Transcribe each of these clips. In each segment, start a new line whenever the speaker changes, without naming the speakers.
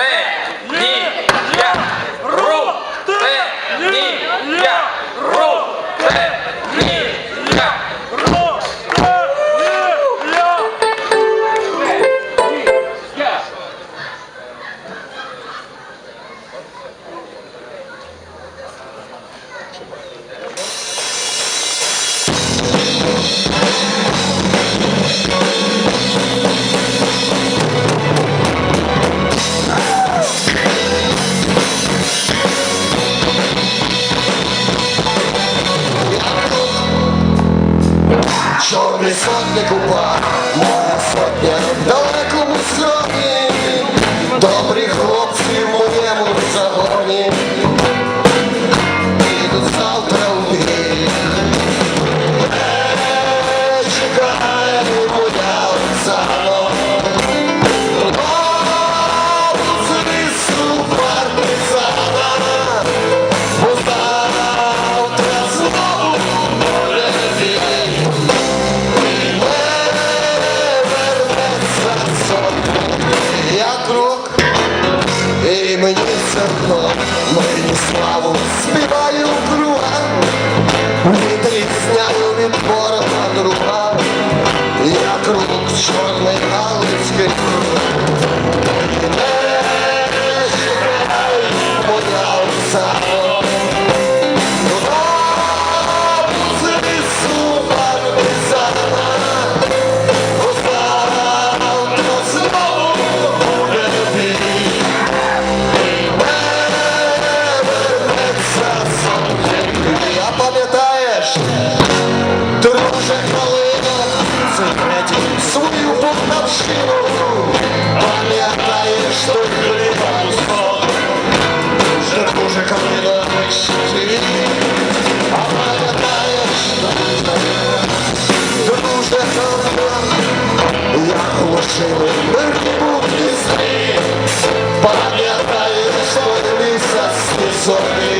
3, 2,
мирну славу співаю кругами, Вітель знайомі ворога друга, як рук чорний галицький. Друже хвилину, закатіть свою повновщину, пам'ятаєш, что хліба пусто, друже хвилина, вищи, а пам'ятаєш, друже хвилина, як лошили мирні будні сни, пам'ятаєш, що ліса слізові.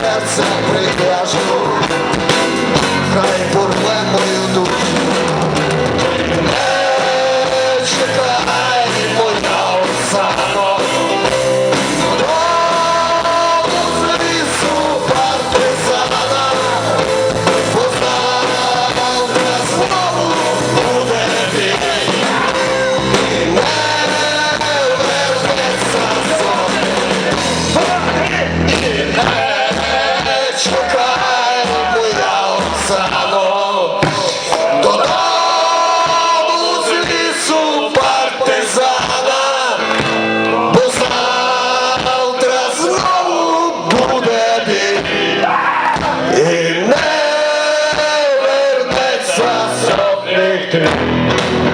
serce wygrażone Thank you.